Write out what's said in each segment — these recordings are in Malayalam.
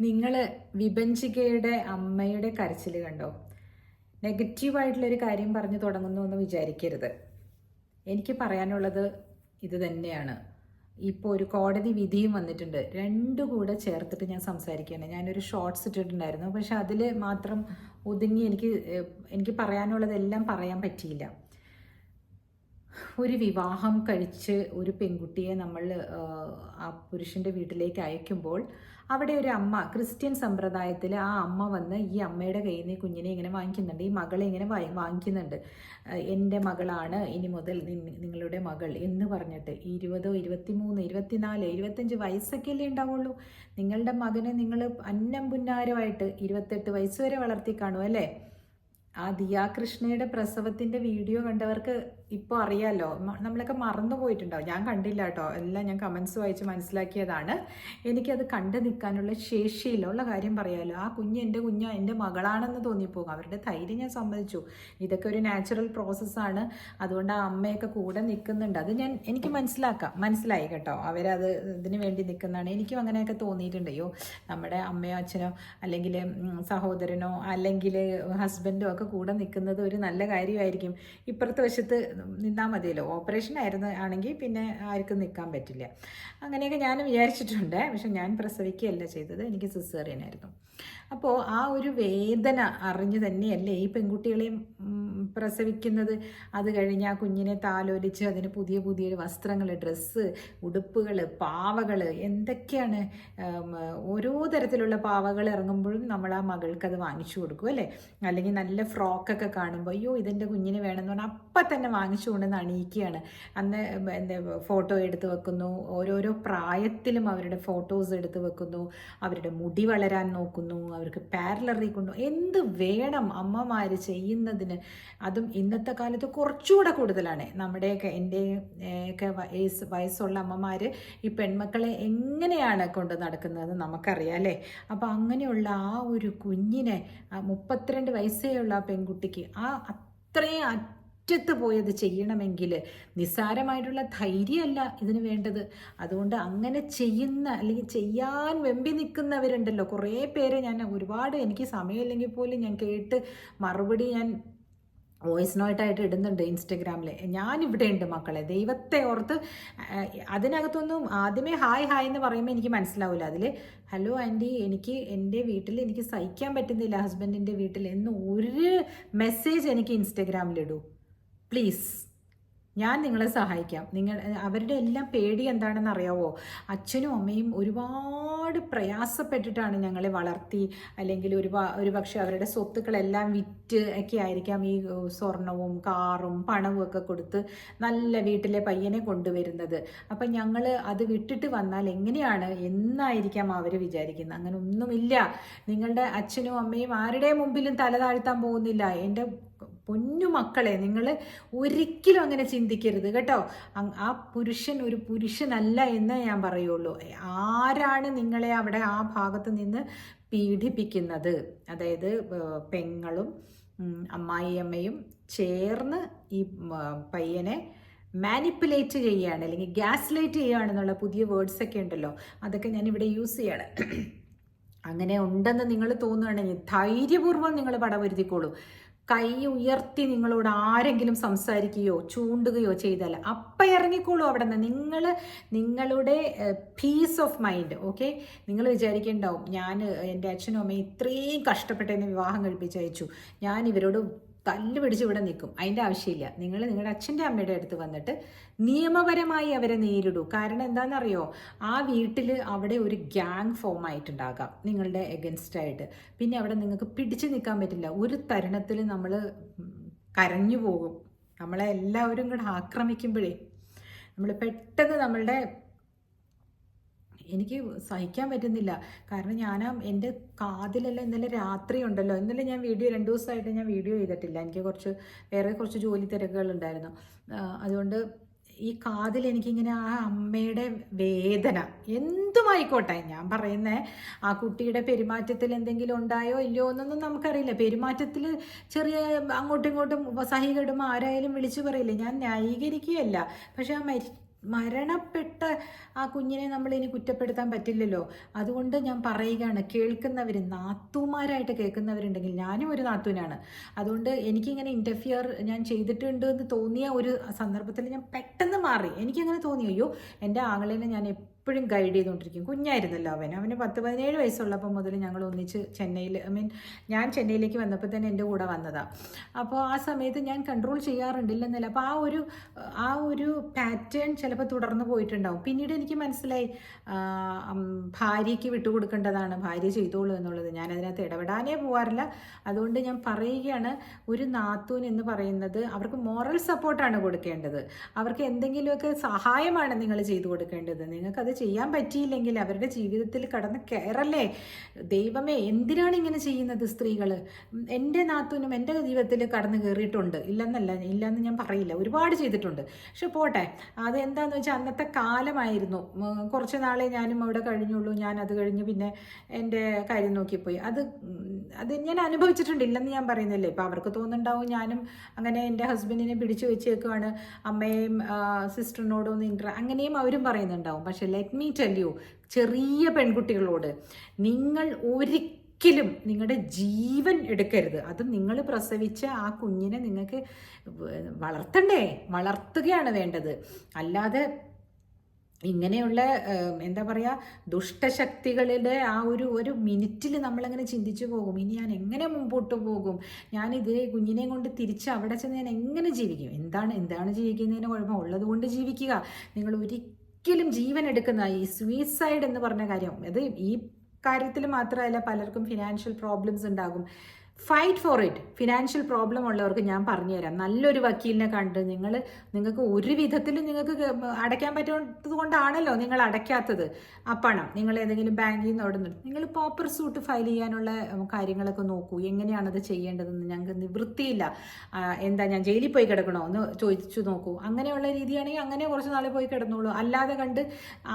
നിങ്ങൾ വിഭജികയുടെ അമ്മയുടെ കരച്ചിൽ കണ്ടോ? നെഗറ്റീവായിട്ടുള്ളൊരു കാര്യം പറഞ്ഞു തുടങ്ങുന്നു എന്ന് വിചാരിക്കരുത്. എനിക്ക് പറയാനുള്ളത് ഇത് തന്നെയാണ്. ഇപ്പോൾ ഒരു കോടതി വിധിയും വന്നിട്ടുണ്ട്. രണ്ടും കൂടെ ചേർത്തിട്ട് ഞാൻ സംസാരിക്കുകയാണ്. ഞാനൊരു ഷോർട്സ് ഇട്ടിട്ടുണ്ടായിരുന്നു. പക്ഷെ അതിൽ മാത്രം ഒതുങ്ങി എനിക്ക് എനിക്ക് പറയാനുള്ളതെല്ലാം പറയാൻ പറ്റിയില്ല. ഒരു വിവാഹം കഴിച്ച് ഒരു പെൺകുട്ടിയെ നമ്മൾ ആ പുരുഷന്റെ വീട്ടിലേക്ക് അയക്കുമ്പോൾ അവിടെ ഒരു അമ്മ ക്രിസ്ത്യൻ സമ്പ്രദായത്തിൽ ആ അമ്മ വന്ന് ഈ അമ്മയുടെ കയ്യിൽ നിന്ന് കുഞ്ഞിനെ ഇങ്ങനെ വാങ്ങിക്കുന്നുണ്ട് ഈ മകളെ ഇങ്ങനെ വാങ്ങിക്കുന്നുണ്ട്. എന്റെ മകളാണ് ഇനി മുതൽ നിങ്ങളുടെ മകൾ എന്ന് പറഞ്ഞിട്ട് ഇരുപതോ ഇരുപത്തിമൂന്ന് ഇരുപത്തിനാല് ഇരുപത്തഞ്ച് വയസ്സൊക്കെ അല്ലേ ഉണ്ടാവുള്ളൂ. നിങ്ങളുടെ മകനെ നിങ്ങൾ അന്നം പുന്നാരമായിട്ട് ഇരുപത്തെട്ട് വയസ്സ് വരെ വളർത്തി കാണും അല്ലേ? ആ ദിയാകൃഷ്ണയുടെ പ്രസവത്തിന്റെ വീഡിയോ കണ്ടവർക്ക് ഇപ്പോൾ അറിയാലോ നമ്മളൊക്കെ മറന്നു പോയിട്ടുണ്ടാവും. ഞാൻ കണ്ടില്ല കേട്ടോ. എല്ലാം ഞാൻ കമൻസ് വായിച്ച് മനസ്സിലാക്കിയതാണ്. എനിക്കത് കണ്ടു നിൽക്കാനുള്ള ശേഷിയില്ല. ഉള്ള കാര്യം പറയാമല്ലോ ആ കുഞ്ഞ് എന്റെ കുഞ്ഞ് എന്റെ മകളാണെന്ന് തോന്നിപ്പോകും. അവരുടെ ധൈര്യം ഞാൻ സമ്മതിച്ചു. ഇതൊക്കെ ഒരു നാച്ചുറൽ പ്രോസസ്സാണ് അതുകൊണ്ട് ആ അമ്മയൊക്കെ കൂടെ നിൽക്കുന്നുണ്ട് അത് ഞാൻ എനിക്ക് മനസ്സിലാക്കാം. മനസ്സിലായി കേട്ടോ. അവരത് ഇതിന് വേണ്ടി നിൽക്കുന്നതാണ് എനിക്കും അങ്ങനെയൊക്കെ തോന്നിയിട്ടുണ്ട്. അയ്യോ നമ്മുടെ അമ്മയോ അച്ഛനോ അല്ലെങ്കിൽ സഹോദരനോ അല്ലെങ്കിൽ ഹസ്ബൻഡോ ഒക്കെ കൂടെ നിൽക്കുന്നത് ഒരു നല്ല കാര്യമായിരിക്കും. ഇപ്പുറത്തെ വശത്ത് നിന്നാൽ മതിയല്ലോ. ഓപ്പറേഷൻ ആയിരുന്നു ആണെങ്കിൽ പിന്നെ ആർക്കും നിൽക്കാൻ പറ്റില്ല. അങ്ങനെയൊക്കെ ഞാൻ വിചാരിച്ചിട്ടുണ്ട്. പക്ഷെ ഞാൻ പ്രസവിക്കുകയല്ല ചെയ്തത്. എനിക്ക് സിസേറിയൻ ആയിരുന്നു. അപ്പോൾ ആ ഒരു വേദന അറിഞ്ഞു തന്നെയല്ലേ ഈ പെൺകുട്ടികളെയും പ്രസവിക്കുന്നത്? അത് കഴിഞ്ഞ് ആ കുഞ്ഞിനെ താലോലിച്ച് അതിന് പുതിയ പുതിയ വസ്ത്രങ്ങൾ ഡ്രസ്സ് ഉടുപ്പുകൾ പാവകൾ എന്തൊക്കെയാണ് ഓരോ തരത്തിലുള്ള പാവകൾ ഇറങ്ങുമ്പോഴും നമ്മൾ ആ മകൾക്ക് അത് വാങ്ങിച്ചു കൊടുക്കും അല്ലേ? അല്ലെങ്കിൽ നല്ല ഫ്രോക്കൊക്കെ കാണുമ്പോൾ അയ്യോ ഇതെന്റെ കുഞ്ഞിന് വേണമെന്ന് പറഞ്ഞാൽ അപ്പം തന്നെ വാങ്ങിച്ചു കൊണ്ടുവന്ന് അണിയിക്കുകയാണ്. അന്ന് എന്താ ഫോട്ടോ എടുത്ത് വെക്കുന്നു. ഓരോരോ പ്രായത്തിലും അവരുടെ ഫോട്ടോസ് എടുത്ത് വെക്കുന്നു. അവരുടെ മുടി വളരാൻ നോക്കുന്നു. അവർക്ക് പാരലറി കൊണ്ടു എന്ത് വേണം അമ്മമാർ ചെയ്യുന്നതിന്. അതും ഇന്നത്തെ കാലത്ത് കുറച്ചുകൂടെ കൂടുതലാണ്. നമ്മുടെയൊക്കെ എന്റെ ഒക്കെ വയസ്സ് വയസ്സുള്ള അമ്മമാർ ഈ പെൺമക്കളെ എങ്ങനെയാണ് കൊണ്ട് നടക്കുന്നത് നമുക്കറിയാം അല്ലേ? അപ്പോൾ അങ്ങനെയുള്ള ആ ഒരു കുഞ്ഞിനെ മുപ്പത്തിരണ്ട് വയസ്സേ ഉള്ള ആ പെൺകുട്ടിക്ക് ആ അത്രയും അറ്റത്ത് പോയത് ചെയ്യണമെങ്കിൽ നിസ്സാരമായിട്ടുള്ള ധൈര്യമല്ല ഇതിന് വേണ്ടത്. അതുകൊണ്ട് അങ്ങനെ ചെയ്യുന്ന അല്ലെങ്കിൽ ചെയ്യാൻ വെമ്പി നിൽക്കുന്നവരുണ്ടല്ലോ. കുറേ പേരെ ഞാൻ ഒരുപാട് എനിക്ക് സമയമില്ലെങ്കിൽ പോലും ഞാൻ കേട്ട് മറുപടി ഞാൻ വോയിസ് നോട്ടായിട്ട് ഇടുന്നുണ്ട് ഇൻസ്റ്റഗ്രാമിൽ ഞാനിവിടെ ഉണ്ട് മക്കളെ. ദൈവത്തെ ഓർത്ത് അതിനകത്തൊന്നും ആദ്യമേ ഹായ് ഹായ് എന്ന് പറയുമ്പോൾ എനിക്ക് മനസ്സിലാവില്ല അതിൽ ഹലോ ആന്റി എനിക്ക് എന്റെ വീട്ടിൽ എനിക്ക് സഹിക്കാൻ പറ്റുന്നില്ല ഹസ്ബൻഡിന്റെ വീട്ടിൽ എന്ന് ഒരു മെസ്സേജ് എനിക്ക് ഇൻസ്റ്റഗ്രാമിലിടൂ. പ്ലീസ് ഞാൻ നിങ്ങളെ സഹായിക്കാം. നിങ്ങൾ അവരുടെ എല്ലാം പേടി എന്താണെന്ന് അറിയാവോ? അച്ഛനും അമ്മയും ഒരുപാട് പ്രയാസപ്പെട്ടിട്ടാണ് ഞങ്ങളെ വളർത്തി അല്ലെങ്കിൽ ഒരു ഒരു പക്ഷേ അവരുടെ സ്വത്തുക്കളെല്ലാം വിറ്റ് ഒക്കെ ആയിരിക്കാം ഈ സ്വർണവും കാറും പണവും ഒക്കെ കൊടുത്ത് നല്ല വീട്ടിലെ പയ്യനെ കൊണ്ടുവരുന്നത്. അപ്പം ഞങ്ങൾ അത് വിട്ടിട്ട് വന്നാൽ എങ്ങനെയാണ്? എന്നായിരിക്കാം അവർ വിചാരിക്കുന്നത്. അങ്ങനെ ഒന്നുമില്ല. നിങ്ങളുടെ അച്ഛനും അമ്മയും ആരുടെ മുമ്പിലും തല താഴ്ത്താൻ പോകുന്നില്ല. എന്റെ പൊന്നു മക്കളെ നിങ്ങൾ ഒരിക്കലും അങ്ങനെ ചിന്തിക്കരുത് കേട്ടോ. ആ പുരുഷൻ ഒരു പുരുഷനല്ല എന്നേ ഞാൻ പറയുള്ളൂ. ആരാണ് നിങ്ങളെ അവിടെ ആ ഭാഗത്ത് നിന്ന് പീഡിപ്പിക്കുന്നത്? അതായത് പെങ്ങളും അമ്മായിയമ്മയും ചേർന്ന് ഈ പയ്യനെ മാനിപ്പുലേറ്റ് ചെയ്യുകയാണ് അല്ലെങ്കിൽ ഗ്യാസ് ലൈറ്റ് ചെയ്യുകയാണെന്നുള്ള പുതിയ വേർഡ്സ് ഒക്കെ ഉണ്ടല്ലോ. അതൊക്കെ ഞാൻ ഇവിടെ യൂസ് ചെയ്യാണ്. അങ്ങനെ ഉണ്ടെന്ന് നിങ്ങൾ തോന്നുകയാണെങ്കിൽ ധൈര്യപൂർവം നിങ്ങൾ പടവരുത്തിക്കോളൂ. കൈ ഉയർത്തി നിങ്ങളോട് ആരെങ്കിലും സംസാരിക്കുകയോ ചൂണ്ടുകയോ ചെയ്താൽ അപ്പം ഇറങ്ങിക്കോളൂ അവിടെ നിന്ന്. നിങ്ങൾ നിങ്ങളുടെ പീസ് ഓഫ് മൈൻഡ് ഓക്കെ നിങ്ങൾ വിചാരിക്കേണ്ടാവും ഞാൻ എന്റെ അച്ഛനും അമ്മയും ഇത്രയും കഷ്ടപ്പെട്ട് എന്നെ വിവാഹം കഴിപ്പിച്ച് അയച്ചു ഞാൻ ഇവരോട് തല്ല് പിടിച്ച് ഇവിടെ നിൽക്കും. അതിന്റെ ആവശ്യമില്ല. നിങ്ങൾ നിങ്ങളുടെ അച്ഛന്റെ അമ്മയുടെ അടുത്ത് വന്നിട്ട് നിയമപരമായി അവരെ നേരിടൂ. കാരണം എന്താണെന്നറിയോ? ആ വീട്ടിൽ അവിടെ ഒരു ഗ്യാങ് ഫോം ആയിട്ടുണ്ടാകാം നിങ്ങളുടെ എഗൻസ്റ്റ് ആയിട്ട്. പിന്നെ അവിടെ നിങ്ങൾക്ക് പിടിച്ചു നിൽക്കാൻ പറ്റില്ല. ഒരു തരുണത്തിൽ നമ്മൾ കരഞ്ഞു പോകും. നമ്മളെ എല്ലാവരും കൂടെ ആക്രമിക്കുമ്പോഴേ. നമ്മൾ പെട്ടെന്ന് നമ്മളുടെ എനിക്ക് സഹിക്കാൻ പറ്റുന്നില്ല. കാരണം ഞാൻ എന്റെ കാതിലെല്ലാം ഇന്നലെ രാത്രി ഉണ്ടല്ലോ. ഇന്നലെ ഞാൻ വീഡിയോ രണ്ട് ദിവസമായിട്ട് ഞാൻ വീഡിയോ ചെയ്തിട്ടില്ല. എനിക്ക് കുറച്ച് വേറെ കുറച്ച് ജോലി തിരക്കുകളുണ്ടായിരുന്നു അതുകൊണ്ട് ഈ കാതിൽ എനിക്കിങ്ങനെ ആ അമ്മയുടെ വേദന എന്തുമായിക്കോട്ടെ ഞാൻ പറയുന്നേ. ആ കുട്ടിയുടെ പെരുമാറ്റത്തിൽ എന്തെങ്കിലും ഉണ്ടായോ ഇല്ലയോ എന്നൊന്നും നമുക്കറിയില്ല. പെരുമാറ്റത്തിൽ ചെറിയ അങ്ങോട്ടും ഇങ്ങോട്ടും സഹികടും ആരായാലും വിളിച്ചു പറയില്ലേ. ഞാൻ ന്യായീകരിക്കുകയല്ല. പക്ഷെ ആ മരി മരണപ്പെട്ട ആ കുഞ്ഞിനെ നമ്മൾ ഇനി കുറ്റപ്പെടുത്താൻ പറ്റില്ലല്ലോ. അതുകൊണ്ട് ഞാൻ പറയുകയാണ് കേൾക്കുന്നവർ നാത്തുമാരായിട്ട് കേൾക്കുന്നവരുണ്ടെങ്കിൽ ഞാനും ഒരു നാത്തൂനാണ്. അതുകൊണ്ട് എനിക്കിങ്ങനെ ഇന്റർഫിയർ ഞാൻ ചെയ്തിട്ടുണ്ട് എന്ന് തോന്നിയ ഒരു സന്ദർഭത്തിൽ ഞാൻ പെട്ടെന്ന് മാറി. എനിക്കങ്ങനെ തോന്നി അയ്യോ എന്റെ ആങ്ങളേനെ ഞാൻ എപ്പോഴും ഗൈഡ് ചെയ്തുകൊണ്ടിരിക്കും. കുഞ്ഞായിരുന്നല്ലോ അവൻ. അവന് പത്ത് പതിനേഴ് വയസ്സുള്ളപ്പോൾ മുതൽ ഞങ്ങൾ ഒന്നിച്ച് ചെന്നൈയിൽ ഐ മീൻ ഞാൻ ചെന്നൈയിലേക്ക് വന്നപ്പോൾ തന്നെ എന്റെ കൂടെ വന്നതാണ് അപ്പോൾ ആ സമയത്ത് ഞാൻ കൺട്രോൾ ചെയ്യാറുണ്ടില്ലെന്നല്ല. അപ്പോൾ ആ ഒരു ആ ഒരു പാറ്റേൺ ചിലപ്പോൾ തുടർന്ന് പോയിട്ടുണ്ടാവും. പിന്നീട് എനിക്ക് മനസ്സിലായി ഭാര്യയ്ക്ക് വിട്ടുകൊടുക്കേണ്ടതാണ്. ഭാര്യ ചെയ്തോളൂ എന്നുള്ളത്. ഞാൻ അതിനകത്ത് ഇടപെടാനേ പോകാറില്ല അതുകൊണ്ട് ഞാൻ പറയുകയാണ് ഒരു നാത്തൂൻ എന്ന് പറയുന്നത് അവർക്ക് മോറൽ സപ്പോർട്ടാണ് കൊടുക്കേണ്ടത്. അവർക്ക് എന്തെങ്കിലുമൊക്കെ സഹായമാണ് നിങ്ങൾ ചെയ്തു കൊടുക്കേണ്ടത് നിങ്ങൾക്കത് ചെയ്യാൻ പറ്റിയില്ലെങ്കിൽ അവരുടെ ജീവിതത്തിൽ കടന്ന് കയറല്ലേ? ദൈവമേ എന്തിനാണ് ഇങ്ങനെ ചെയ്യുന്നത് സ്ത്രീകൾ? എന്റെ നാത്തൂനും എന്റെ ജീവിതത്തിൽ കടന്ന് കയറിയിട്ടുണ്ട്. ഇല്ലെന്നല്ല ഇല്ലെന്ന് ഞാൻ പറയില്ല. ഒരുപാട് ചെയ്തിട്ടുണ്ട്. പക്ഷെ പോട്ടെ അത് എന്താണെന്ന് വെച്ചാൽ അന്നത്തെ കാലമായിരുന്നു. കുറച്ച് നാളെ ഞാനും അവിടെ കഴിഞ്ഞുള്ളൂ. ഞാൻ അത് കഴിഞ്ഞ് പിന്നെ എന്റെ കാര്യം നോക്കിപ്പോയി. അത് അത് ഞാൻ അനുഭവിച്ചിട്ടുണ്ട്. ഇല്ലെന്ന് ഞാൻ പറയുന്നില്ലേ. ഇപ്പം അവർക്ക് തോന്നുന്നുണ്ടാവും ഞാനും അങ്ങനെ എന്റെ ഹസ്ബൻഡിനെ പിടിച്ചു വെച്ചേക്കുവാണ്. അമ്മയും സിസ്റ്ററിനോടും ഒന്ന് ഇൻട്ര അങ്ങനെയും അവരും പറയുന്നുണ്ടാവും. പക്ഷെ ലെറ്റ് മീ ടെൽ യു ചെറിയ പെൺകുട്ടികളോട് നിങ്ങൾ ഒരിക്കലും നിങ്ങളുടെ ജീവൻ എടുക്കരുത്. അത് നിങ്ങൾ പ്രസവിച്ച ആ കുഞ്ഞിനെ നിങ്ങൾക്ക് വളർത്തണ്ടേ? വളർത്തുകയാണ് വേണ്ടത്. അല്ലാതെ ഇങ്ങനെയുള്ള എന്താ പറയുക ദുഷ്ടശക്തികളുടെ ആ ഒരു ഒരു മിനിറ്റിൽ നമ്മളങ്ങനെ ചിന്തിച്ചു പോകും. ഇനി ഞാൻ എങ്ങനെ മുമ്പോട്ട് പോകും? ഞാൻ ഇതേ കുഞ്ഞിനെ കൊണ്ട് തിരിച്ച് അവിടെ ചെന്ന് ഞാൻ എങ്ങനെ ജീവിക്കും? എന്താണ് എന്താണ് ജീവിക്കുന്നതിന് കുഴപ്പം? ഉള്ളത് കൊണ്ട് ജീവിക്കുക. നിങ്ങൾ ഒരിക്കലും ജീവൻ എടുക്കുന്ന ഈ സൂയിസൈഡ് എന്ന് പറഞ്ഞ കാര്യം അത് ഈ കാര്യത്തിൽ മാത്രമല്ല പലർക്കും ഫിനാൻഷ്യൽ പ്രോബ്ലംസ് ഉണ്ടാകും. Fight for it financial problem ഉള്ളവർക്ക് ഞാൻ പറഞ്ഞു തരാം നല്ലൊരു വക്കീലിനെ കണ്ട് നിങ്ങൾ നിങ്ങൾക്ക് ഒരു വിധത്തിലും നിങ്ങൾക്ക് അടയ്ക്കാൻ പറ്റാത്തത് കൊണ്ടാണല്ലോ നിങ്ങൾ അടയ്ക്കാത്തത്. ആ പണം. നിങ്ങൾ ഏതെങ്കിലും ബാങ്കിൽ നിന്ന് അവിടെ നിന്ന് നിങ്ങൾ പോപ്പർ സൂട്ട് ഫയൽ ചെയ്യാനുള്ള കാര്യങ്ങളൊക്കെ നോക്കൂ. എങ്ങനെയാണത് ചെയ്യേണ്ടതെന്ന് ഞങ്ങൾക്ക് നിവൃത്തിയില്ല. എന്താ ഞാൻ ജയിലിൽ പോയി കിടക്കണോ എന്ന് ചോദിച്ചു നോക്കൂ. അങ്ങനെയുള്ള രീതിയാണെങ്കിൽ അങ്ങനെ കുറച്ച് നാൾ പോയി കിടന്നോളൂ. അല്ലാതെ കണ്ട്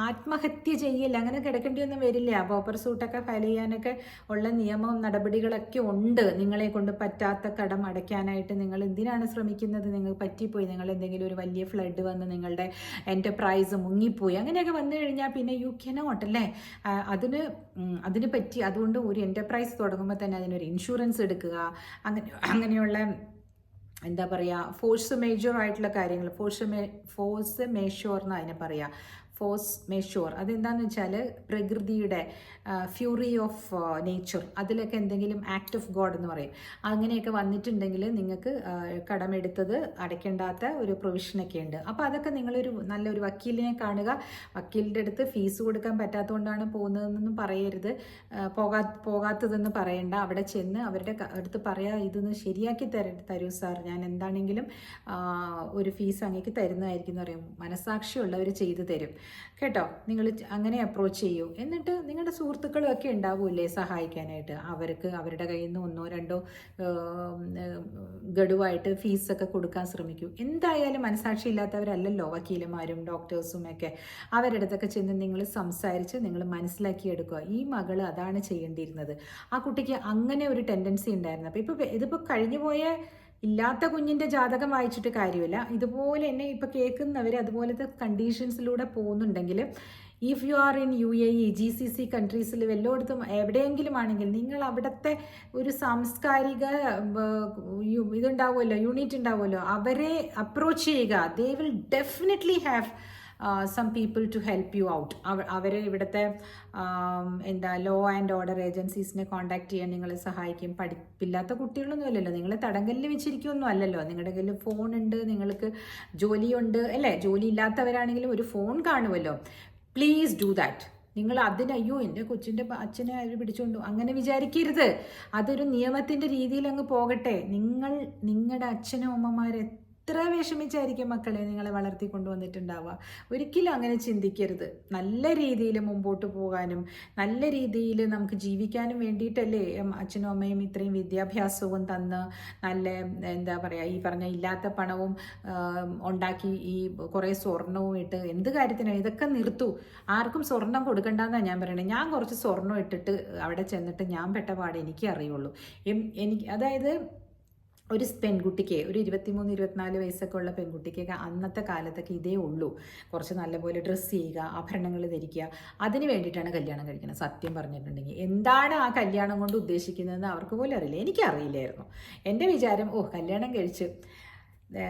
ആത്മഹത്യ ചെയ്യില്ല? അങ്ങനെ കിടക്കേണ്ടിയൊന്നും വരില്ല. പോപ്പർ സൂട്ടൊക്കെ ഫയൽ ചെയ്യാനൊക്കെ ഉള്ള നിയമവും നടപടികളൊക്കെ ഉണ്ട്. നിങ്ങളെ കൊണ്ട് പറ്റാത്ത കടം അടയ്ക്കാനായിട്ട് നിങ്ങൾ എന്തിനാണ് ശ്രമിക്കുന്നത്? നിങ്ങൾ പറ്റിപ്പോയി. നിങ്ങൾ എന്തെങ്കിലും ഒരു വലിയ ഫ്ലഡ് വന്ന് നിങ്ങളുടെ എന്റർപ്രൈസ് മുങ്ങിപ്പോയി. അങ്ങനെയൊക്കെ വന്നു കഴിഞ്ഞാൽ പിന്നെ യു കനോട്ട് അല്ലേ? അതിന് അതിന് പറ്റി. അതുകൊണ്ട് ഒരു എന്റർപ്രൈസ് തുടങ്ങുമ്പോൾ തന്നെ അതിനൊരു ഇൻഷുറൻസ് എടുക്കുക. അങ്ങനെ അങ്ങനെയുള്ള എന്താ പറയുക ഫോഴ്സ് മേജർ ആയിട്ടുള്ള കാര്യങ്ങൾ. ഫോഴ്സ് മേ ഫോഴ്സ് മേഷോർ എന്ന് അതിനെ പറയുക ഫോഴ്സ് മെഷ്യൂർ അതെന്താണെന്ന് വെച്ചാൽ പ്രകൃതിയുടെ ഫ്യൂറി ഓഫ് നേച്ചർ അതിലൊക്കെ എന്തെങ്കിലും ആക്ട് ഓഫ് ഗോഡ് എന്ന് പറയും. അങ്ങനെയൊക്കെ വന്നിട്ടുണ്ടെങ്കിൽ നിങ്ങൾക്ക് കടമെടുത്തത് അടയ്ക്കേണ്ടാത്ത ഒരു പ്രൊവിഷനൊക്കെ ഉണ്ട്. അപ്പോൾ അതൊക്കെ നിങ്ങളൊരു നല്ലൊരു വക്കീലിനെ കാണുക. വക്കീലിന്റെ അടുത്ത് ഫീസ് കൊടുക്കാൻ പറ്റാത്തതുകൊണ്ടാണ് പോകുന്നതെന്നൊന്നും പറയരുത്. പോകാ പോകാത്തതെന്ന് പറയണ്ട. അവിടെ ചെന്ന് അവരുടെ അടുത്ത് പറയാ ഇതൊന്ന് ശരിയാക്കി തര തരൂ സാർ. ഞാൻ എന്താണെങ്കിലും ഒരു ഫീസ് അങ്ങേക്ക് തരുന്നതായിരിക്കും എന്ന് പറയും. മനസാക്ഷിയുള്ളവർ ചെയ്തു തരും. കേട്ടോ നിങ്ങൾ അങ്ങനെ അപ്രോച്ച് ചെയ്യൂ. എന്നിട്ട് നിങ്ങളുടെ സുഹൃത്തുക്കളും ഒക്കെ ഉണ്ടാവൂലേ സഹായിക്കാനായിട്ട്? അവർക്ക് അവരുടെ കയ്യിൽ നിന്ന് ഒന്നോ രണ്ടോ ഗഡുവായിട്ട് ഫീസൊക്കെ കൊടുക്കാൻ ശ്രമിക്കൂ. എന്തായാലും മനസാക്ഷി ഇല്ലാത്തവരല്ലല്ലോ വക്കീലന്മാരും ഡോക്ടേഴ്സും ഒക്കെ. അവരുടെ അടുത്തൊക്കെ ചെന്ന് നിങ്ങൾ സംസാരിച്ച് നിങ്ങൾ മനസ്സിലാക്കിയെടുക്കുക. ഈ മകൾ അതാണ് ചെയ്യേണ്ടിയിരുന്നത്. ആ കുട്ടിക്ക് അങ്ങനെ ഒരു ടെൻഡൻസി ഉണ്ടായിരുന്നു. അപ്പോൾ ഇപ്പോൾ ഇതിപ്പോൾ കഴിഞ്ഞു പോയ ഇല്ലാത്ത കുഞ്ഞിന്റെ ജാതകം വായിച്ചിട്ട് കാര്യമില്ല. ഇതുപോലെ തന്നെ ഇപ്പോൾ കേൾക്കുന്നവർ അതുപോലത്തെ കണ്ടീഷൻസിലൂടെ പോകുന്നുണ്ടെങ്കിൽ if you are in U A E G C C കൺട്രീസിൽ വല്ലയിടത്തും എവിടെയെങ്കിലും ആണെങ്കിൽ നിങ്ങൾ അവിടുത്തെ ഒരു സാംസ്കാരിക ഇതുണ്ടാവുമല്ലോ യൂണിറ്റ് ഉണ്ടാവുമല്ലോ അവരെ അപ്രോച്ച് ചെയ്യുക. They will definitely have some people to help you out അവർ ഇവിടുത്തെ എന്താ ലോ ആൻഡ് ഓർഡർ ഏജൻസീസിനെ കോൺടാക്ട് ചെയ്യാൻ നിങ്ങളെ സഹായിക്കും. പഠിപ്പില്ലാത്ത കുട്ടികളൊന്നും അല്ലല്ലോ. നിങ്ങൾ തടങ്കലിൽ വെച്ചിരിക്കുകയൊന്നും അല്ലല്ലോ. നിങ്ങളുടെ കയ്യിൽ ഫോൺ ഉണ്ട് നിങ്ങൾക്ക് ജോലിയുണ്ട് അല്ലേ? ജോലി ഇല്ലാത്തവരാണെങ്കിലും ഒരു ഫോൺ കാണുമല്ലോ പ്ലീസ് ഡു ദാറ്റ് നിങ്ങൾ അതിന് അയ്യോ എന്റെ കൊച്ചിന്റെ അച്ഛനെ അവർ പിടിച്ചുകൊണ്ടു അങ്ങനെ വിചാരിക്കരുത്. അതൊരു നിയമത്തിന്റെ രീതിയിൽ അങ്ങ് പോകട്ടെ. നിങ്ങൾ നിങ്ങളുടെ അച്ഛനും അമ്മമാരെ എത്ര വിഷമിച്ചായിരിക്കും മക്കളെ നിങ്ങളെ വളർത്തി കൊണ്ടുവന്നിട്ടുണ്ടാവുക ഒരിക്കലും അങ്ങനെ ചിന്തിക്കരുത്. നല്ല രീതിയിൽ മുമ്പോട്ട് പോകാനും നല്ല രീതിയിൽ നമുക്ക് ജീവിക്കാനും വേണ്ടിയിട്ടല്ലേ അച്ഛനും അമ്മയും ഇത്രയും വിദ്യാഭ്യാസവും തന്ന് നല്ല എന്താ പറയുക ഈ പറഞ്ഞ ഇല്ലാത്ത പണവും ഉണ്ടാക്കി ഈ കുറേ സ്വർണവും ഇട്ട് എന്ത് കാര്യത്തിനാണ് ഇതൊക്കെ നിർത്തു. ആർക്കും സ്വർണം കൊടുക്കണ്ടെന്നാണ് ഞാൻ പറയുന്നത് ഞാൻ കുറച്ച് സ്വർണം ഇട്ടിട്ട് അവിടെ ചെന്നിട്ട് ഞാൻ പെട്ട പാട് എനിക്ക് അറിയുള്ളൂ എനിക്ക് അതായത് ഒരു പെൺകുട്ടിക്ക് ഒരു ഇരുപത്തിമൂന്ന് ഇരുപത്തിനാല് വയസ്സൊക്കെ ഉള്ള പെൺകുട്ടിക്കൊക്കെ അന്നത്തെ കാലത്തൊക്കെ ഇതേ ഉള്ളൂ. കുറച്ച് നല്ലപോലെ ഡ്രസ്സ് ചെയ്യുക ആഭരണങ്ങൾ ധരിക്കുക. അതിന് വേണ്ടിയിട്ടാണ് കല്യാണം കഴിക്കുന്നത്. സത്യം പറഞ്ഞിട്ടുണ്ടെങ്കിൽ. എന്താണ് ആ കല്യാണം കൊണ്ട് ഉദ്ദേശിക്കുന്നതെന്ന് അവർക്ക് പോലും അറിയില്ല. എനിക്കറിയില്ലായിരുന്നു എന്റെ വിചാരം ഓ കല്യാണം കഴിച്ച്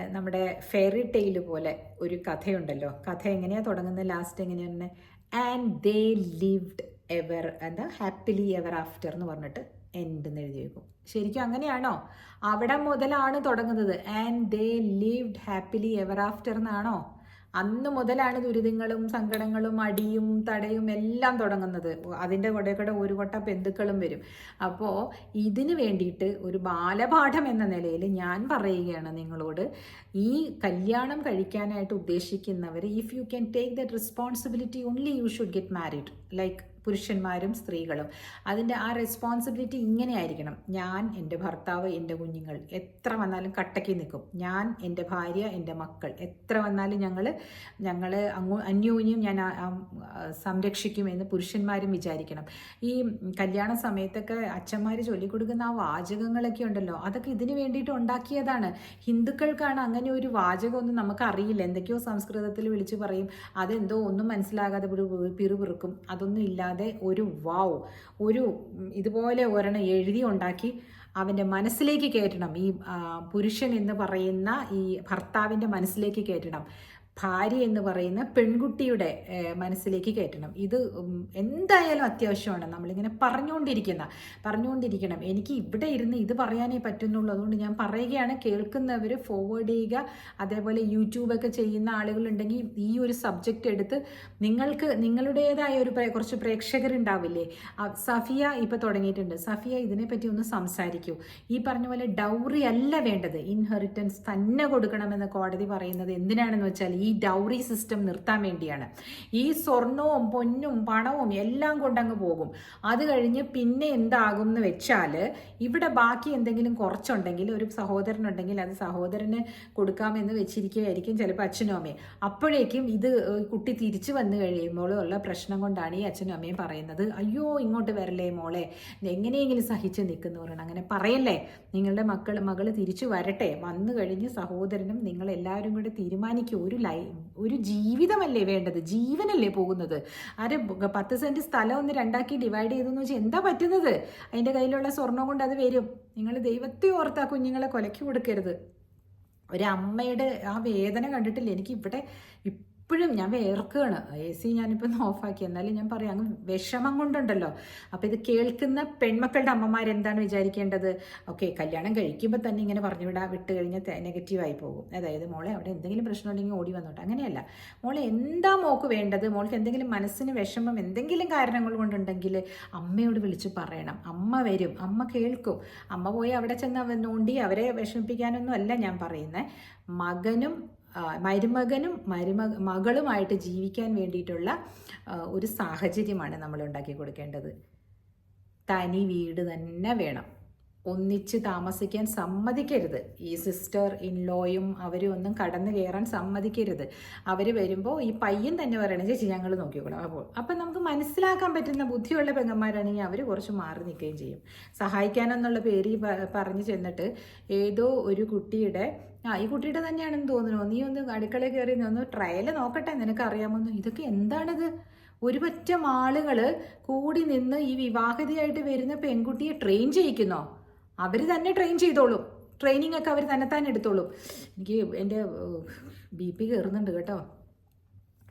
നമ്മുടെ ഫെയറി ടെയിൽ പോലെ ഒരു കഥയുണ്ടല്ലോ. കഥ എങ്ങനെയാണ് തുടങ്ങുന്നത്? ലാസ്റ്റ് എങ്ങനെയാണ് ആൻഡ് ദേ ലിവ്ഡ് എവർ എന്താ? ഹാപ്പിലി എവർ ആഫ്റ്റർ എന്ന് പറഞ്ഞിട്ട് എൻഡ് എന്ന് എഴുതി വെക്കും. ശരിക്കും അങ്ങനെയാണോ? അവിടെ മുതലാണ് തുടങ്ങുന്നത്. And they lived happily ever after എന്നാണോ? അന്ന് മുതലാണ് ദുരിതങ്ങളും സങ്കടങ്ങളും അടിയും തടയും എല്ലാം തുടങ്ങുന്നത്. അതിന്റെ കൂടെ കൂടെ ഒരു കൊട്ട ബന്ധുക്കളും വരും. അപ്പോൾ ഇതിന് വേണ്ടിയിട്ട് ഒരു ബാലപാഠം എന്ന നിലയിൽ ഞാൻ പറയുകയാണ് നിങ്ങളോട്. ഈ കല്യാണം കഴിക്കാനായിട്ട് ഉദ്ദേശിക്കുന്നവർ if you can take that responsibility only you should get married like പുരുഷന്മാരും സ്ത്രീകളും. അതിന്റെ ആ റെസ്പോൺസിബിലിറ്റി ഇങ്ങനെ ആയിരിക്കണം ഞാൻ എന്റെ ഭർത്താവ് എന്റെ കുഞ്ഞുങ്ങൾ എത്ര വന്നാലും കട്ടക്കി നിൽക്കും. ഞാൻ എന്റെ ഭാര്യ എന്റെ മക്കൾ എത്ര വന്നാലും ഞങ്ങൾ ഞങ്ങൾ അങ്ങോ അന്യോന്യം ഞാൻ സംരക്ഷിക്കും എന്ന് പുരുഷന്മാരും വിചാരിക്കണം. ഈ കല്യാണ സമയത്തൊക്കെ അച്ഛന്മാർ ചൊല്ലിക്കൊടുക്കുന്ന ആ വാചകങ്ങളൊക്കെ ഉണ്ടല്ലോ അതൊക്കെ ഇതിന് വേണ്ടിയിട്ട് ഉണ്ടാക്കിയതാണ്. ഹിന്ദുക്കൾക്കാണ് അങ്ങനെ ഒരു വാചകമൊന്നും നമുക്ക് അറിയില്ല എന്തൊക്കെയോ സംസ്കൃതത്തിൽ വിളിച്ച് പറയും അതെന്തോ ഒന്നും മനസ്സിലാകാതെ പിറുപിറുക്കും. അതൊന്നും ഇല്ലാതെ ഒരു വാവ് ഒരു ഇതുപോലെ ഒരെണ്ണം എഴുതി ഉണ്ടാക്കി അവന്റെ മനസ്സിലേക്ക് കയറ്റണം. ഈ പുരുഷൻ എന്ന് പറയുന്ന ഈ ഭർത്താവിന്റെ മനസ്സിലേക്ക് കയറ്റണം. ഭാര്യ എന്ന് പറയുന്ന പെൺകുട്ടിയുടെ മനസ്സിലേക്ക് കയറ്റണം. ഇത് എന്തായാലും അത്യാവശ്യമാണ്. നമ്മളിങ്ങനെ പറഞ്ഞുകൊണ്ടിരിക്കുന്ന പറഞ്ഞുകൊണ്ടിരിക്കണം. എനിക്ക് ഇവിടെ ഇരുന്ന് ഇത് പറയാനേ പറ്റുന്നുള്ളൂ. അതുകൊണ്ട് ഞാൻ പറയുകയാണ് കേൾക്കുന്നവർ ഫോർവേഡ് ചെയ്യുക. അതേപോലെ യൂട്യൂബൊക്കെ ചെയ്യുന്ന ആളുകളുണ്ടെങ്കിൽ ഈ ഒരു സബ്ജക്റ്റ് എടുത്ത് നിങ്ങൾക്ക് നിങ്ങളുടേതായ ഒരു കുറച്ച് പ്രേക്ഷകരുണ്ടാവില്ലേ? സഫിയ ഇപ്പോൾ തുടങ്ങിയിട്ടുണ്ട്. സഫിയ ഇതിനെപ്പറ്റി ഒന്ന് സംസാരിക്കൂ. ഈ പറഞ്ഞ പോലെ ഡൗറി അല്ല വേണ്ടത്. ഇൻഹെറിറ്റൻസ് തന്നെ കൊടുക്കണമെന്ന് കോടതി പറയുന്നത് എന്തിനാണെന്ന് വെച്ചാൽ ഈ ഡൗറി സിസ്റ്റം നിർത്താൻ വേണ്ടിയാണ്. ഈ സ്വർണവും പൊന്നും പണവും എല്ലാം കൊണ്ടങ്ങ് പോകും. അത് കഴിഞ്ഞ് പിന്നെ എന്താകും എന്ന് വെച്ചാൽ ഇവിടെ ബാക്കി എന്തെങ്കിലും കുറച്ചുണ്ടെങ്കിൽ ഒരു സഹോദരനുണ്ടെങ്കിൽ അത് സഹോദരന് കൊടുക്കാമെന്ന് വെച്ചിരിക്കുകയായിരിക്കും ചിലപ്പോൾ അച്ഛനും അമ്മയും. അപ്പോഴേക്കും ഇത് കുട്ടി തിരിച്ചു വന്നു കഴിയുമ്പോൾ ഉള്ള പ്രശ്നം കൊണ്ടാണ് ഈ അച്ഛനും അമ്മയും പറയുന്നത് അയ്യോ ഇങ്ങോട്ട് വരല്ലേ മോളെ? എങ്ങനെയെങ്കിലും സഹിച്ച് പറയണം. അങ്ങനെ പറയല്ലേ? നിങ്ങളുടെ മക്കൾ മകൾ തിരിച്ചു വരട്ടെ. വന്നു കഴിഞ്ഞ് സഹോദരനും നിങ്ങൾ എല്ലാവരും കൂടെ തീരുമാനിക്കും. ഒരു ലൈ ഒരു ജീവിതമല്ലേ വേണ്ടത്? ജീവനല്ലേ പോകുന്നത്? ആര് പത്ത് സെന്റ് സ്ഥലം ഒന്ന് രണ്ടാക്കി ഡിവൈഡ് ചെയ്തെന്ന് വെച്ചാൽ എന്താ പറ്റുന്നത്? അതിന്റെ കയ്യിലുള്ള സ്വർണം കൊണ്ട് അത് വരും. നിങ്ങൾ ദൈവത്തെ ഓർത്താ കുഞ്ഞുങ്ങളെ കൊലക്കി കൊടുക്കരുത്. ഒരമ്മയുടെ ആ വേദന കണ്ടിട്ടില്ല? എനിക്ക് ഇവിടെ ഇപ്പോഴും ഞാൻ വേർക്കുകയാണ് എ സി ഞാനിപ്പോൾ ഓഫാക്കി. എന്നാലും ഞാൻ പറയാം അങ്ങ് വിഷമം കൊണ്ടുണ്ടല്ലോ. അപ്പോൾ ഇത് കേൾക്കുന്ന പെൺമക്കളുടെ അമ്മമാർ എന്താണ് വിചാരിക്കേണ്ടത്? ഓക്കെ കല്യാണം കഴിക്കുമ്പോൾ തന്നെ ഇങ്ങനെ പറഞ്ഞു വിടാ വിട്ട് കഴിഞ്ഞാൽ നെഗറ്റീവായി പോകും. അതായത് മോളെ അവിടെ എന്തെങ്കിലും പ്രശ്നം ഉണ്ടെങ്കിൽ ഓടി വന്നോട്ടെ. അങ്ങനെയല്ല. മോളെ എന്താ മോക്ക് വേണ്ടത്? മോൾക്ക് എന്തെങ്കിലും മനസ്സിന് വിഷമം എന്തെങ്കിലും കാരണങ്ങൾ കൊണ്ടുണ്ടെങ്കിൽ അമ്മയോട് വിളിച്ച് പറയണം. അമ്മ വരും. അമ്മ കേൾക്കും. അമ്മ പോയി അവിടെ ചെന്ന് നോണ്ടി അവരെ വിഷമിപ്പിക്കാനൊന്നും അല്ല ഞാൻ പറയുന്നത് മകനും മരുമകനും മരുമ മകളുമായിട്ട് ജീവിക്കാൻ വേണ്ടിയിട്ടുള്ള ഒരു സാഹചര്യമാണ് നമ്മൾ ഉണ്ടാക്കി കൊടുക്കേണ്ടത്. തനി വീട് തന്നെ വേണം. ഒന്നിച്ച് താമസിക്കാൻ സമ്മതിക്കരുത്. ഈ സിസ്റ്റർ ഇൻലോയും അവരും ഒന്നും കടന്നു കയറാൻ സമ്മതിക്കരുത്. അവർ വരുമ്പോൾ ഈ പയ്യൻ തന്നെ പറയണ ചേച്ചി ഞങ്ങൾ നോക്കിക്കോളാം. അപ്പോൾ അപ്പം നമുക്ക് മനസ്സിലാക്കാൻ പറ്റുന്ന ബുദ്ധിയുള്ള പെങ്ങന്മാരാണെങ്കിൽ അവർ കുറച്ച് മാറി നിൽക്കുകയും ചെയ്യും. സഹായിക്കാനെന്നുള്ള പേര് പറഞ്ഞു ചെന്നിട്ട് ഏതോ ഒരു കുട്ടിയുടെ ആ ഈ കുട്ടിയുടെ തന്നെയാണെന്ന് തോന്നുന്നു. നീ ഒന്ന് അടുക്കളയിൽ കയറി ഒന്ന് ട്രയൽ നോക്കട്ടെ നിനക്ക് അറിയാമെന്ന് ഇതൊക്കെ എന്താണിത്? ഒരു പറ്റം ആളുകൾ കൂടി നിന്ന് ഈ വിവാഹിതയായിട്ട് വരുന്ന പെൺകുട്ടിയെ ട്രെയിൻ ചെയ്യിക്കുന്നോ? അവർ തന്നെ ട്രെയിൻ ചെയ്തോളും. ട്രെയിനിങ് ഒക്കെ അവർ തന്നെ തന്നെ എടുത്തോളും. എനിക്ക് എന്റെ ബി പി കയറുന്നുണ്ട് കേട്ടോ.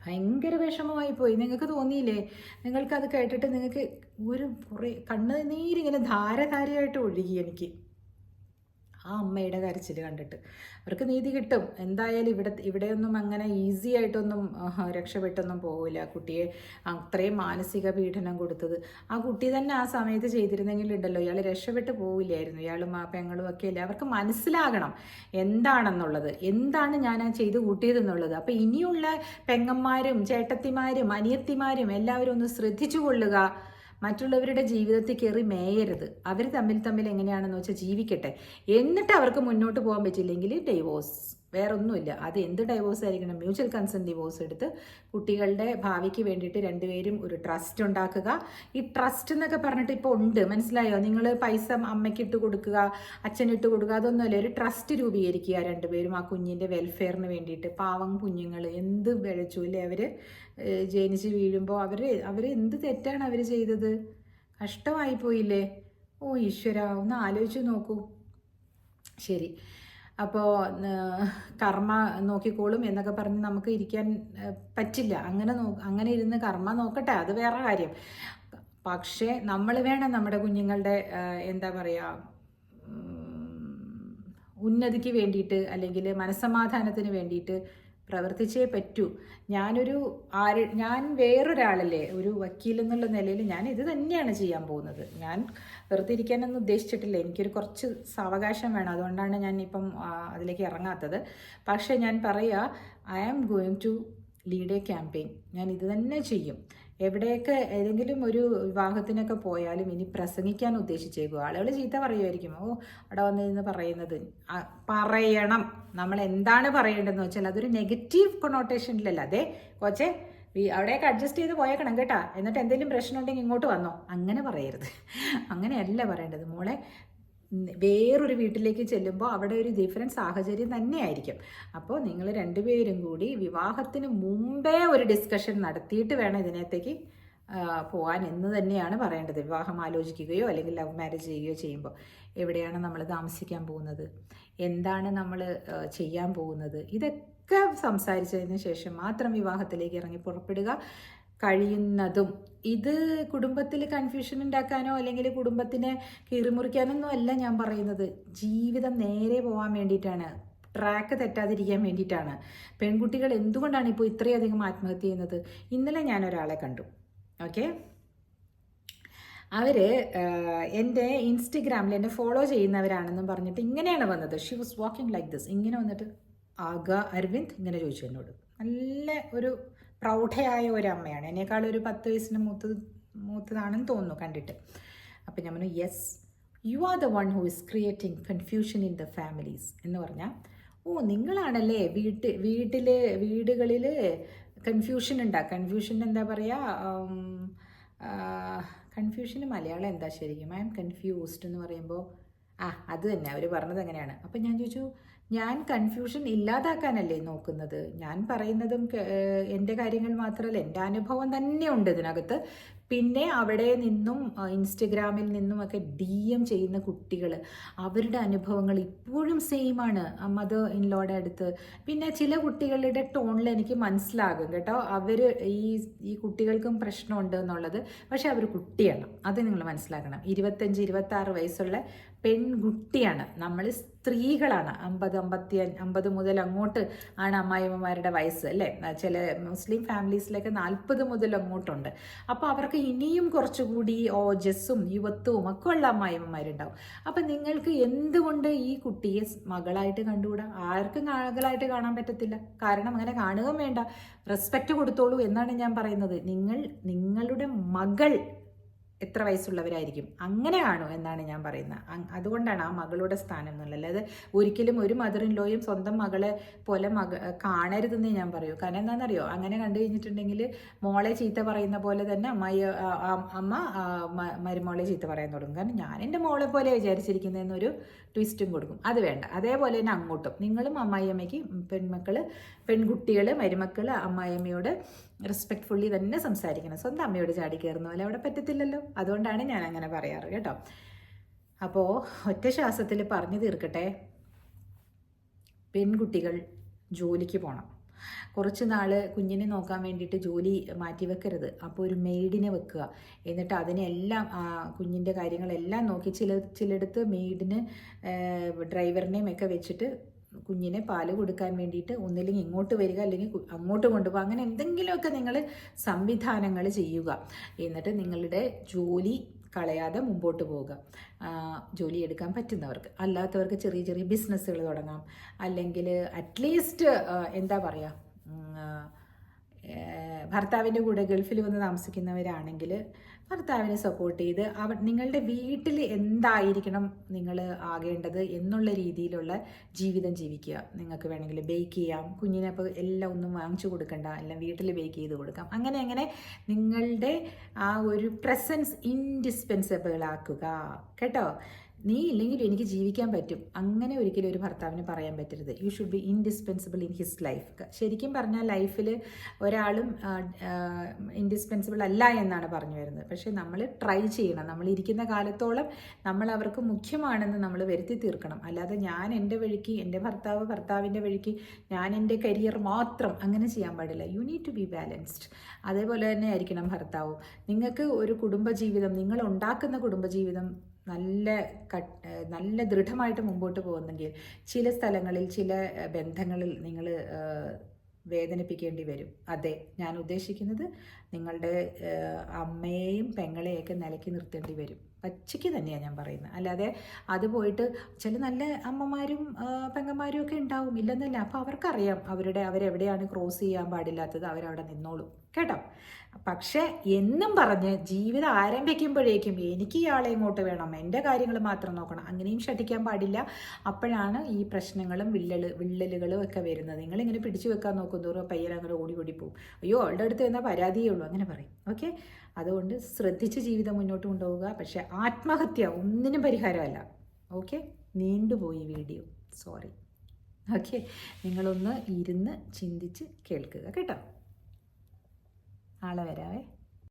ഭയങ്കര വിഷമമായി പോയി. നിങ്ങൾക്ക് തോന്നിയില്ലേ? നിങ്ങൾക്കത് കേട്ടിട്ട് നിങ്ങൾക്ക് ഒരു കുറേ കണ്ണുനീരിങ്ങനെ ധാരധാരയായിട്ട് ഒഴുകി എനിക്ക്. ആ അമ്മയുടെ കരച്ചിൽ കണ്ടിട്ട്. അവർക്ക് നീതി കിട്ടും. എന്തായാലും ഇവിടെ ഇവിടെയൊന്നും അങ്ങനെ ഈസി ആയിട്ടൊന്നും രക്ഷപ്പെട്ടൊന്നും പോകില്ല കുട്ടിയെ അത്രയും മാനസിക പീഡനം കൊടുത്തത്. ആ കുട്ടി തന്നെ ആ സമയത്ത് ചെയ്തിരുന്നെങ്കിൽ ഉണ്ടല്ലോ ഇയാൾ രക്ഷപ്പെട്ട് പോവില്ലായിരുന്നു. ഇയാളും ആ പെങ്ങളും ഒക്കെ അല്ലേ? അവർക്ക് മനസ്സിലാകണം എന്താണെന്നുള്ളത്. എന്താണ് ഞാൻ ചെയ്ത് കൂട്ടിയതെന്നുള്ളത്. അപ്പം ഇനിയുള്ള പെങ്ങന്മാരും ചേട്ടത്തിമാരും അനിയത്തിമാരും എല്ലാവരും ഒന്ന് ശ്രദ്ധിച്ചു കൊള്ളുക. മറ്റുള്ളവരുടെ ജീവിതത്തിൽ കയറി മേയരുത്. അവർ തമ്മിൽ തമ്മിൽ എങ്ങനെയാണെന്ന് വെച്ചാൽ ജീവിക്കട്ടെ. എന്നിട്ട് അവർക്ക് മുന്നോട്ട് പോകാൻ പറ്റില്ലെങ്കിൽ ഡൈവോഴ്സ് വേറെ ഒന്നുമില്ല അത് എന്ത് ഡൈവോഴ്സ് ആയിരിക്കണം? മ്യൂച്വൽ കൺസെന്റ് ഡിവോഴ്സ് എടുത്ത് കുട്ടികളുടെ ഭാവിക്ക് വേണ്ടിയിട്ട് രണ്ടുപേരും ഒരു ട്രസ്റ്റ് ഉണ്ടാക്കുക. ഈ ട്രസ്റ്റ് എന്നൊക്കെ പറഞ്ഞിട്ട് ഇപ്പോൾ ഉണ്ട്. മനസ്സിലായോ? നിങ്ങൾ പൈസ അമ്മയ്ക്ക് ഇട്ട് കൊടുക്കുക അച്ഛനിട്ട് കൊടുക്കുക അതൊന്നുമല്ല ഒരു ട്രസ്റ്റ് രൂപീകരിക്കുക രണ്ടുപേരും ആ കുഞ്ഞിന്റെ വെൽഫെയറിന് വേണ്ടിയിട്ട്. പാവം കുഞ്ഞുങ്ങൾ എന്ത് വിളച്ചു അല്ലേ അവർ ജനിച്ച് വീഴുമ്പോൾ അവർ അവർ എന്ത് തെറ്റാണ് അവർ ചെയ്തത്? കഷ്ടമായി പോയില്ലേ ഓ ഈശ്വര ഒന്ന് ആലോചിച്ച് നോക്കൂ. ശരി. അപ്പോൾ കർമ്മ നോക്കിക്കോളും എന്നൊക്കെ പറഞ്ഞ് നമുക്ക് ഇരിക്കാൻ പറ്റില്ല. അങ്ങനെ നോ അങ്ങനെ ഇരുന്ന് കർമ്മ നോക്കട്ടെ അത് വേറെ കാര്യം. പക്ഷേ നമ്മൾ വേണം നമ്മുടെ കുഞ്ഞുങ്ങളുടെ എന്താ പറയുക ഉന്നതിക്ക് വേണ്ടിയിട്ട് അല്ലെങ്കിൽ മനസ്സമാധാനത്തിന് വേണ്ടിയിട്ട് പ്രവർത്തിച്ചേ പറ്റൂ. ഞാനൊരു ആര് ഞാൻ വേറൊരാളല്ലേ ഒരു വക്കീൽ എന്നുള്ള നിലയിൽ ഞാൻ ഇത് തന്നെയാണ് ചെയ്യാൻ പോകുന്നത്. ഞാൻ വെറുതെ ഇരിക്കാനൊന്നും ഉദ്ദേശിച്ചിട്ടില്ല. എനിക്കൊരു കുറച്ച് സാവകാശം വേണം. അതുകൊണ്ടാണ് ഞാൻ ഇപ്പം അതിലേക്ക് ഇറങ്ങാത്തത്. പക്ഷേ ഞാൻ പറയുക I am going to lead a campaign ഞാൻ ഇത് തന്നെ ചെയ്യും. എവിടെയൊക്കെ ഏതെങ്കിലും ഒരു വിവാഹത്തിനൊക്കെ പോയാലും ഇനി പ്രസംഗിക്കാൻ ഉദ്ദേശിച്ചേക്കും. ആളുകൾ ചീത്ത പറയുമായിരിക്കും. ഓ അവിടെ വന്നിരുന്ന് പറയുന്നത്. പറയണം. നമ്മൾ എന്താണ് പറയേണ്ടതെന്ന് വെച്ചാൽ അതൊരു നെഗറ്റീവ് കൊണോട്ടേഷനിലല്ല. അതെ കോച്ചെ അവിടെയൊക്കെ അഡ്ജസ്റ്റ് ചെയ്ത് പോയേക്കണം കേട്ടാ. എന്നിട്ട് എന്തെങ്കിലും പ്രശ്നം ഉണ്ടെങ്കിൽ ഇങ്ങോട്ട് വന്നോ. അങ്ങനെ പറയരുത്. അങ്ങനെയല്ല പറയേണ്ടത്. മോളെ വേറൊരു വീട്ടിലേക്ക് ചെല്ലുമ്പോൾ അവിടെ ഒരു ഡിഫറന്റ് സാഹചര്യം തന്നെയായിരിക്കും. അപ്പോൾ നിങ്ങൾ രണ്ടുപേരും കൂടി വിവാഹത്തിന് മുമ്പേ ഒരു ഡിസ്കഷൻ നടത്തിയിട്ട് വേണം ഇതിനകത്തേക്ക് പോകാൻ എന്ന് തന്നെയാണ് പറയേണ്ടത്. വിവാഹം ആലോചിക്കുകയോ അല്ലെങ്കിൽ ലവ് മാരേജ് ചെയ്യുകയോ ചെയ്യുമ്പോൾ എവിടെയാണ് നമ്മൾ താമസിക്കാൻ പോകുന്നത്? എന്താണ് നമ്മൾ ചെയ്യാൻ പോകുന്നത്? ഇതൊക്കെ സംസാരിച്ചതിന് ശേഷം മാത്രം വിവാഹത്തിലേക്ക് ഇറങ്ങി പുറപ്പെടുക. കഴിയുന്നതും. ഇത് കുടുംബത്തിൽ കൺഫ്യൂഷൻ ഉണ്ടാക്കാനോ അല്ലെങ്കിൽ കുടുംബത്തിനെ കീറിമുറിക്കാനൊന്നും അല്ല ഞാൻ പറയുന്നത്. ജീവിതം നേരെ പോകാൻ വേണ്ടിയിട്ടാണ്. ട്രാക്ക് തെറ്റാതിരിക്കാൻ വേണ്ടിയിട്ടാണ്. പെൺകുട്ടികൾ എന്തുകൊണ്ടാണ് ഇപ്പോൾ ഇത്രയധികം ആത്മഹത്യ ചെയ്യുന്നത്? ഇന്നലെ ഞാൻ ഒരാളെ കണ്ടു. ഓക്കെ? അവർ എന്റെ ഇൻസ്റ്റഗ്രാമിൽ എന്നെ ഫോളോ ചെയ്യുന്നവരാണെന്നും പറഞ്ഞിട്ട് ഇങ്ങനെയാണ് വന്നത്. She was walking like this ഇങ്ങനെ വന്നിട്ട് ആഗ അരവിന്ദ് ഇങ്ങനെ ചോദിച്ചു എന്നോട്. നല്ല ഒരു പ്രൗഢയായ ഒരമ്മയാണ്. എന്നേക്കാൾ ഒരു പത്ത് വയസ്സിന് മൂത്ത് മൂത്തതാണെന്ന് തോന്നുന്നു കണ്ടിട്ട്. അപ്പം ഞാൻ പറഞ്ഞു yes you are the one who is creating confusion in the families എന്ന് പറഞ്ഞാൽ ഓ നിങ്ങളാണല്ലേ വീട്ട് വീട്ടിൽ വീടുകളിൽ കൺഫ്യൂഷൻ ഉണ്ടാ കൺഫ്യൂഷൻ എന്താ പറയുക കൺഫ്യൂഷന് മലയാളം എന്താ ശരിക്കും? ഐ എം കൺഫ്യൂസ്ഡ് എന്ന് പറയുമ്പോൾ ആ അത് തന്നെ. അവർ പറഞ്ഞത് അങ്ങനെയാണ്. അപ്പം ഞാൻ ചോദിച്ചു ഞാൻ കൺഫ്യൂഷൻ ഇല്ലാതാക്കാനല്ലേ നോക്കുന്നത്? ഞാൻ പറയുന്നതും എന്റെ കാര്യങ്ങൾ മാത്രമല്ല എന്റെ അനുഭവം തന്നെ ഉണ്ട് ഇതിനകത്ത്. പിന്നെ അവിടെ നിന്നും ഇൻസ്റ്റഗ്രാമിൽ നിന്നും ഒക്കെ ഡി എം ചെയ്യുന്ന കുട്ടികൾ അവരുടെ അനുഭവങ്ങൾ ഇപ്പോഴും സെയിമാണ് മദർ ഇൻ ലോയുടെ അടുത്ത്. പിന്നെ ചില കുട്ടികളുടെ ടോണിൽ എനിക്ക് മനസ്സിലാകും കേട്ടോ. അവർ ഈ ഈ കുട്ടികൾക്കും പ്രശ്നമുണ്ട് എന്നുള്ളത്. പക്ഷെ അവർ കുട്ടിയാണ്. അത് നിങ്ങൾ മനസ്സിലാക്കണം. ഇരുപത്തഞ്ച് ഇരുപത്താറ് വയസ്സുള്ള പെൺകുട്ടിയാണ്. നമ്മൾ സ്ത്രീകളാണ്. അമ്പത് അമ്പത്തി അമ്പത് മുതൽ അങ്ങോട്ട് ആണ് അമ്മായിമ്മമാരുടെ വയസ്സ് അല്ലേ? ചില മുസ്ലിം ഫാമിലീസിലൊക്കെ നാൽപ്പത് മുതൽ അങ്ങോട്ടുണ്ട്. അപ്പോൾ അവർക്ക് ഇനിയും കുറച്ചുകൂടി ഓജസ്സും യുവത്വവും ഒക്കെ ഉള്ള അമ്മായിമ്മമാരുണ്ടാവും അപ്പം നിങ്ങൾക്ക് എന്തുകൊണ്ട് ഈ കുട്ടിയെ മകളായിട്ട് കണ്ടുകൂടാ? ആർക്കും മകളായിട്ട് കാണാൻ പറ്റത്തില്ല. കാരണം അങ്ങനെ കാണുകയും വേണ്ട. റെസ്പെക്റ്റ് കൊടുത്തോളൂ എന്നാണ് ഞാൻ പറയുന്നത്. നിങ്ങൾ നിങ്ങളുടെ മകൾ എത്ര വയസ്സുള്ളവരായിരിക്കും? അങ്ങനെയാണോ എന്നാണ് ഞാൻ പറയുന്നത്. അതുകൊണ്ടാണ് ആ മകളുടെ സ്ഥാനം എന്നുള്ളത്. അല്ലാതെ ഒരിക്കലും ഒരു മദർ ലോയും സ്വന്തം മകളെ പോലെ മക കാണരുതെന്നേ ഞാൻ പറയൂ. കാരണം എന്താണെന്നറിയോ? അങ്ങനെ കണ്ടു കഴിഞ്ഞിട്ടുണ്ടെങ്കിൽ മോളെ ചീത്ത പറയുന്ന പോലെ തന്നെ അമ്മായി അമ്മ മരുമോളെ ചീത്ത പറയാൻ തുടങ്ങും. കാരണം ഞാൻ എന്റെ മോളെ പോലെ വിചാരിച്ചിരിക്കുന്നതെന്നൊരു ട്വിസ്റ്റും കൊടുക്കും. അത് വേണ്ട. അതേപോലെ തന്നെ അങ്ങോട്ടും. നിങ്ങളും അമ്മായിയമ്മയ്ക്ക് പെൺമക്കൾ പെൺകുട്ടികൾ മരുമക്കൾ അമ്മായിയമ്മയോട് റെസ്പെക്റ്റ്ഫുള്ളി തന്നെ സംസാരിക്കണം. സ്വന്തം അമ്മയോട് ചാടി കയറുന്ന പോലെ അവിടെ പറ്റത്തില്ലല്ലോ. അതുകൊണ്ടാണ് ഞാൻ അങ്ങനെ പറയാറ് കേട്ടോ. അപ്പോൾ ഒറ്റ ശ്വാസത്തിൽ പറഞ്ഞു തീർക്കട്ടെ. പെൺകുട്ടികൾ ജോലിക്ക് പോകണം കുറച്ച് നാൾ കുഞ്ഞിനെ നോക്കാൻ വേണ്ടിയിട്ട് ജോലി മാറ്റി വെക്കരുത്. അപ്പോൾ ഒരു മെയ്ഡിനെ വെക്കുക. എന്നിട്ട് അതിനെല്ലാം കുഞ്ഞിന്റെ കാര്യങ്ങളെല്ലാം നോക്കി ചില ചിലയിടത്ത് മെയ്ഡിന് ഡ്രൈവറിനെയും ഒക്കെ വെച്ചിട്ട് കുഞ്ഞിനെ പാൽ കൊടുക്കാൻ വേണ്ടിയിട്ട് ഒന്നില്ലെങ്കിൽ ഇങ്ങോട്ട് വരിക അല്ലെങ്കിൽ അങ്ങോട്ട് കൊണ്ടുപോകുക അങ്ങനെ എന്തെങ്കിലുമൊക്കെ നിങ്ങൾ സംവിധാനങ്ങൾ ചെയ്യുക. എന്നിട്ട് നിങ്ങളുടെ ജോലി കളയാതെ മുമ്പോട്ട് പോവുക. ജോലി എടുക്കാൻ പറ്റുന്നവർക്ക് അല്ലാത്തവർക്ക് ചെറിയ ചെറിയ ബിസിനസ്സുകൾ തുടങ്ങാം. അല്ലെങ്കിൽ അറ്റ്ലീസ്റ്റ് എന്താ പറയുക ഭർത്താവിന്റെ കൂടെ ഗൾഫിൽ വന്ന് താമസിക്കുന്നവരാണെങ്കിൽ ഭർത്താവിനെ സപ്പോർട്ട് ചെയ്ത് അവ നിങ്ങളുടെ വീട്ടിൽ എന്തായിരിക്കണം നിങ്ങൾ ആകേണ്ടത് എന്നുള്ള രീതിയിലുള്ള ജീവിതം ജീവിക്കുക. നിങ്ങൾക്ക് വേണമെങ്കിൽ ബേക്ക് ചെയ്യാം. കുഞ്ഞിനെ അപ്പോൾ എല്ലാം ഒന്നും വാങ്ങിച്ചു കൊടുക്കണ്ട. എല്ലാം വീട്ടിൽ ബേക്ക് ചെയ്ത് കൊടുക്കാം. അങ്ങനെ അങ്ങനെ നിങ്ങളുടെ ആ ഒരു പ്രസൻസ് ഇൻഡിസ്പെൻസിബിൾ ആക്കുക. കേട്ടോ? നീ ഇല്ലെങ്കിലും എനിക്ക് ജീവിക്കാൻ പറ്റും. അങ്ങനെ ഒരിക്കലും ഒരു ഭർത്താവിന് പറയാൻ പറ്റരുത്. You should be indispensable in his life ശരിക്കും പറഞ്ഞാൽ ലൈഫിൽ ഒരാളും ഇൻഡിസ്പെൻസിബിൾ അല്ല എന്നാണ് പറഞ്ഞു വരുന്നത്. പക്ഷേ നമ്മൾ ട്രൈ ചെയ്യണം. നമ്മൾ ഇരിക്കുന്ന കാലത്തോളം നമ്മൾ അവർക്ക് മുഖ്യമാണെന്ന് നമ്മൾ വരുത്തി തീർക്കണം. അല്ലാതെ ഞാൻ എന്റെ വഴിക്ക് എന്റെ ഭർത്താവ് ഭർത്താവിന്റെ വഴിക്ക് ഞാൻ എന്റെ കരിയർ മാത്രം അങ്ങനെ ചെയ്യാൻ പാടില്ല. You need to be balanced അതേപോലെ തന്നെ ആയിരിക്കണം ഭർത്താവും. നിങ്ങൾക്ക് ഒരു കുടുംബജീവിതം നിങ്ങൾ ഉണ്ടാക്കുന്ന കുടുംബജീവിതം നല്ല നല്ല ദൃഢമായിട്ട് മുമ്പോട്ട് പോകുന്നെങ്കിൽ ചില സ്ഥലങ്ങളിൽ ചില ബന്ധങ്ങളിൽ നിങ്ങൾ വേദനിപ്പിക്കേണ്ടി വരും. അതെ ഞാൻ ഉദ്ദേശിക്കുന്നത് നിങ്ങളുടെ അമ്മയെയും പെങ്ങളെയൊക്കെ നിലക്കി നിർത്തേണ്ടി വരും. പച്ചയ്ക്ക് തന്നെയാണ് ഞാൻ പറയുന്നത്. അല്ലാതെ അത് പോയിട്ട് ചില നല്ല അമ്മമാരും പെങ്ങന്മാരും ഒക്കെ ഉണ്ടാവും. ഇല്ലെന്നല്ല അപ്പോൾ അവർക്കറിയാം അവരുടെ അവരെവിടെയാണ് ക്രോസ് ചെയ്യാൻ പാടില്ലാത്തത്. അവരവിടെ നിന്നോളും. കേട്ടോ? പക്ഷേ എന്നും പറഞ്ഞ് ജീവിതം ആരംഭിക്കുമ്പോഴേക്കും എനിക്ക് ഇയാളെ ഇങ്ങോട്ട് വേണം എന്റെ കാര്യങ്ങൾ മാത്രം നോക്കണം അങ്ങനെയും ഷട്ടിക്കാൻ പാടില്ല. അപ്പോഴാണ് ഈ പ്രശ്നങ്ങളും വിള്ളൽ വിള്ളലുകളും ഒക്കെ വരുന്നത്. നിങ്ങളിങ്ങനെ പിടിച്ചു വെക്കാൻ നോക്കുന്നതോറും പയ്യൻ അങ്ങനെ ഓടി ഓടി പോകും. അയ്യോ അവളുടെ അടുത്ത് എന്നാൽ പരാതിയേ ഉള്ളൂ അങ്ങനെ പറയും. ഓക്കെ? അതുകൊണ്ട് ശ്രദ്ധിച്ച് ജീവിതം മുന്നോട്ട് കൊണ്ടുപോവുക. പക്ഷേ ആത്മഹത്യ ഒന്നിനും പരിഹാരമല്ല. ഓക്കെ? നീണ്ടുപോയി വീഡിയോ. സോറി. ഓക്കെ? നിങ്ങളൊന്ന് ഇരുന്ന് ചിന്തിച്ച് കേൾക്കുക കേട്ടോ. നാളെ വരാവേ.